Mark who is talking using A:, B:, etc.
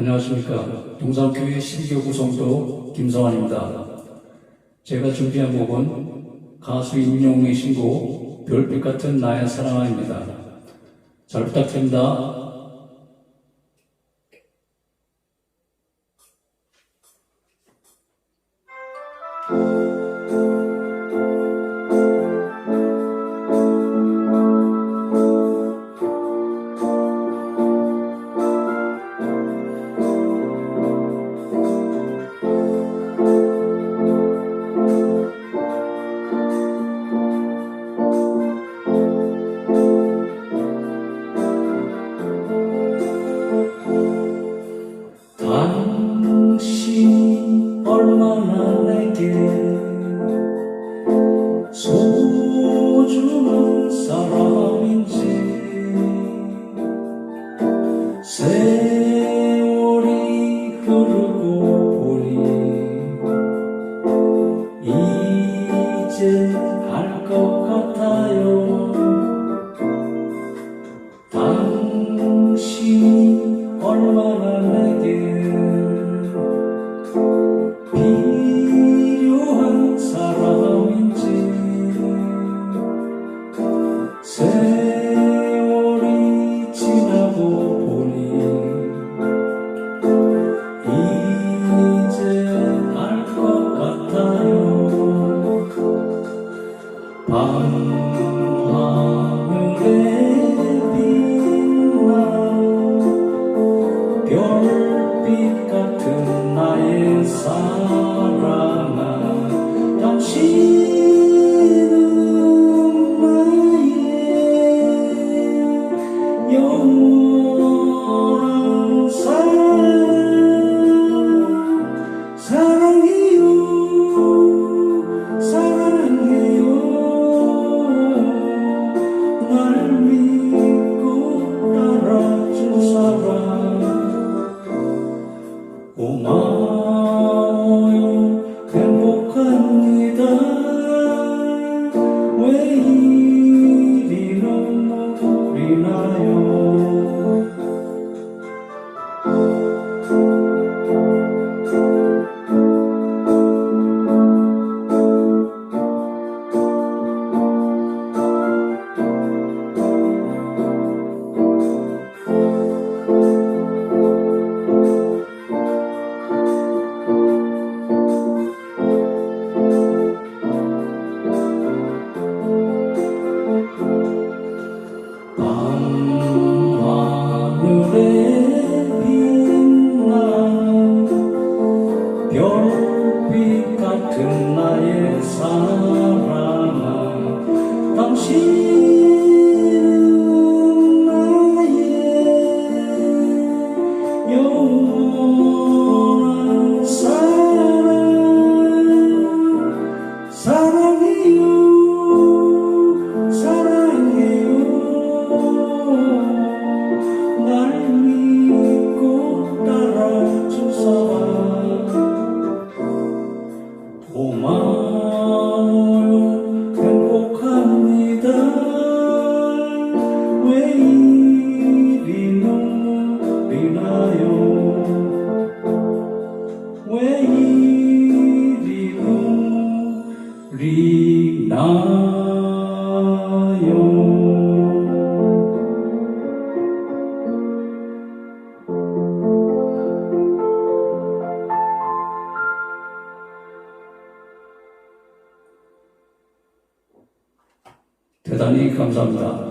A: 안녕하십니까. 동산교회 실교구 성도 김성환입니다. 제가 준비한 곡은 가수 임용의 신곡 별빛 같은 나의 사랑아입니다. 잘 부탁드립니다. 얼마나 내게 필요한 사람인지. 세월이 지나고 보니 이제 알 것 같아요. 밤 고마 대단히 감사합니다.